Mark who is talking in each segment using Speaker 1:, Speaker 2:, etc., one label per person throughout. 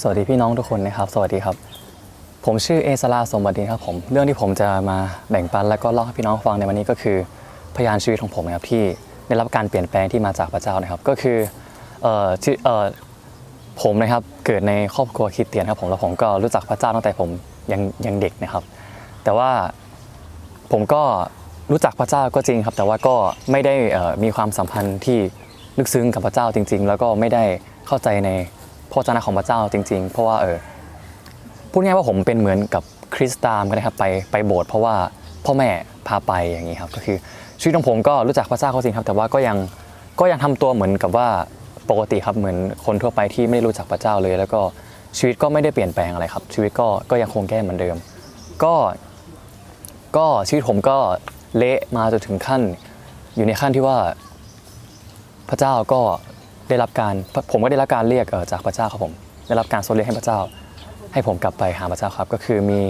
Speaker 1: สวัสดีพี่น้องทุกคนนะครับ สวัสดีครับ ผมชื่อเอสลาสมบัติครับผม เรื่องที่ผมจะมาแบ่งปันแล้วก็เล่าให้พี่น้องฟังในวันนี้ก็คือพยานชีวิตของผมนะครับที่ได้รับการเปลี่ยนแปลงที่มาจากพระเจ้านะครับ ก็คือเอ่อที่เอ่อผมนะครับเกิดในครอบครัวคริสเตียนครับผมแล้วผมก็รู้จักพระเจ้าตั้งแต่ผมยังยังเด็กนะครับ แต่ว่าผมก็รู้จักพระเจ้าก็จริงครับ แต่ว่าก็ไม่ได้มีความสัมพันธ์ที่ลึกซึ้งกับพระเจ้าจริง ๆ แล้วก็ไม่ได้เข้าใจใน พระวจนะของพระเจ้าจริง ๆ เพราะว่าเออพูดง่ายๆว่าผมเป็นเหมือนกับคริสตามกันนะครับไปไปโบสถ์เพราะว่าพ่อแม่พาไปอย่างนี้ครับก็คือชีวิตของผมก็รู้จักพระเจ้าก็จริงครับ แต่ว่าก็ยังก็ยังทำตัวเหมือนกับว่าปกติครับเหมือนคนทั่วไปที่ไม่ได้รู้จักพระเจ้าเลย แล้วก็ชีวิตก็ไม่ได้เปลี่ยนแปลงอะไรครับ ชีวิตก็ก็ยังคงแก้เหมือนเดิม ก็ก็ชีวิตผมก็เละมาจนถึงขั้น อยู่ในขั้นที่ว่าพระเจ้าก็ ได้รับการผมก็ได้รับการเรียกจากพระเจ้าครับผมได้รับการทรงเรียกให้พระเจ้า ให้ผมกลับไปหาพระเจ้าครับ ก็คือมี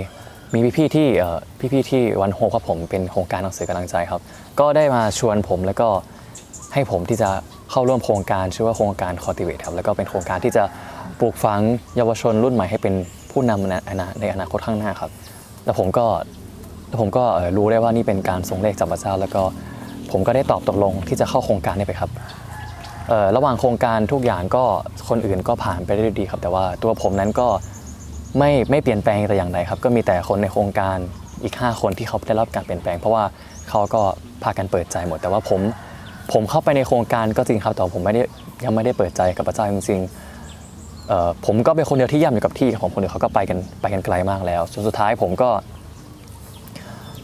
Speaker 1: มีพี่ๆที่เอ่พี่ๆที่วันโฮครับผมเป็นโครงการหนังสือกำลังใจครับ ก็ได้มาชวนผมแล้วก็ให้ผมที่จะเข้าร่วมโครงการชื่อว่าโครงการ Cultivate ครับแล้วก็เป็นโครงการที่จะปลูกฝังเยาวชนรุ่นใหม่ให้เป็นผู้นำในอนาคตข้างหน้าครับแล้วผมก็แล้วผมก็รู้ได้ว่านี่เป็นการทรงเรียกจากพระเจ้าแล้วก็ผมก็ได้ตอบตกลงที่จะเข้าโครงการนี้ไปครับ ระหว่างโครงการทุกอย่างก็คนอื่นก็ผ่านไปได้ดีครับ แต่ว่าตัวผมนั้นก็ไม่ไม่เปลี่ยนแปลงแต่อย่างใดครับ ก็มีแต่คนในโครงการอีก 5 คนที่เขาได้รับการเปลี่ยนแปลง เพราะว่าเขาก็พากันเปิดใจหมด แต่ว่าผมผมเข้าไปในโครงการก็จริงครับแต่ผมไม่ได้ยังไม่ได้เปิดใจกับพระเจ้าจริงๆผมก็เป็นคนเดียวที่ย่ำอยู่กับที่ครับผมคนเดียวเขาก็ไปกันไปกันไกลมากแล้วจนสุดท้ายผมก็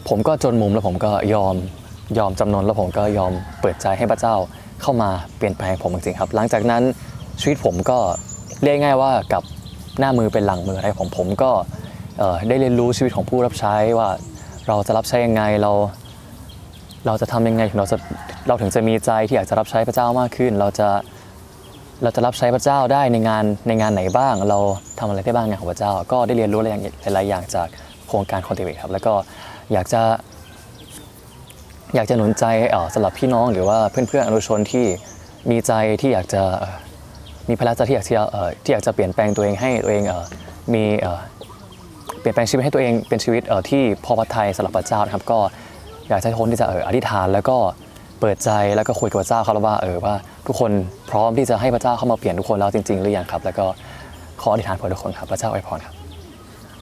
Speaker 1: ผมก็จนมุมแล้วผมก็ยอมยอมจำนนแล้วผมก็ยอมเปิดใจให้พระเจ้า เข้ามาเปลี่ยนแปลงผมจริงๆครับ หลังจากนั้นชีวิตผมก็เรียกง่ายว่ากับหน้ามือเป็นหลังมืออะไรของผมก็ได้เรียนรู้ชีวิตของผู้รับใช้ว่าเราจะรับใช้ยังไงเรา เราจะทำยังไงถึงเราจะเราถึงจะมีใจที่อยากจะรับใช้พระเจ้ามากขึ้น เราจะเราจะรับใช้พระเจ้าได้ในงานในงานไหนบ้าง เราทำอะไรได้บ้างงานของพระเจ้า ก็ได้เรียนรู้หลายอย่างหลายๆอย่างจากโครงการคอนเทเวครับแล้วก็อยากจะ อยากจะหนุนใจออสำหรับพี่น้องหรือว่าเพื่อนๆอนุชนที่มีใจที่อยากจะมีพลังใจที่อยากจะที่อยากจะเปลี่ยนแปลงตัวเองให้ตัวเองมีเปลี่ยนแปลงชีวิตให้ตัวเองเป็นชีวิตที่พอพระทัยสำหรับพระเจ้านะครับ ก็อยากจะให้คนที่จะอธิษฐานแล้วก็เปิดใจแล้วก็คุยกับพระเจ้าเขาแล้วว่าเออว่าทุกคนพร้อมที่จะให้พระเจ้าเข้ามาเปลี่ยนทุกคนแล้วจริงๆหรือยังครับ แล้วก็ขออธิษฐานเพื่อทุกคนครับพระเจ้าอวยพรครับ